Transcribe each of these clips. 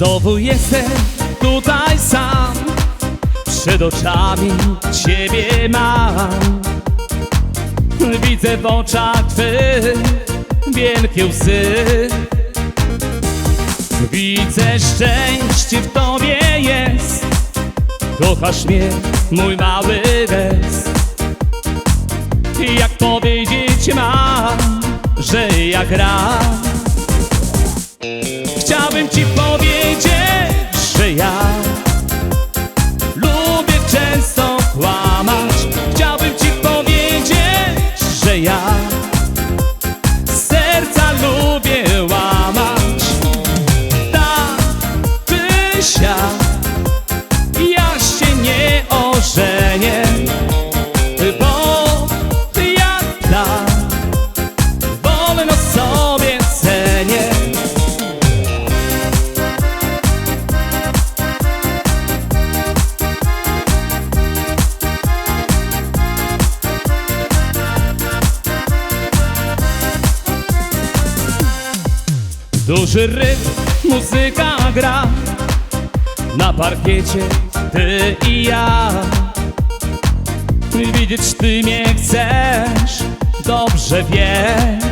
Znowu jestem tutaj sam. Przed oczami Ciebie mam. Widzę w oczach Twych Wielkie łzy. Widzę szczęście w Tobie jest. Kochasz mnie, mój mały bez Jak powiedzieć mam, że ja gram Duży rytm, muzyka gra. Na parkiecie ty i ja. Widzieć ty mnie chcesz, dobrze wiesz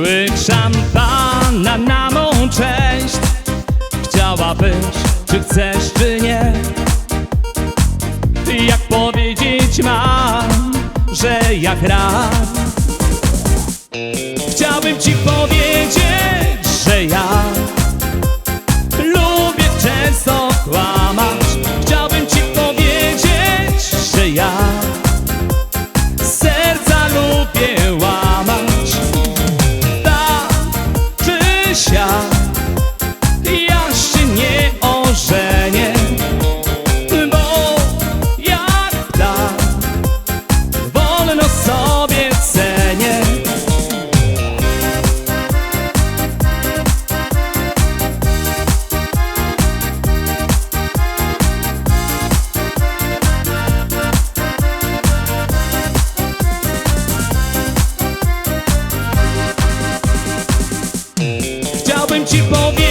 Łyk szampana na mą cześć. Chciałabyś, czy chcesz, czy nie. Jak powiedzieć mam, że ja gram Chciałbym ci powiedzieć, że ja Chciałbym ci powiedzieć,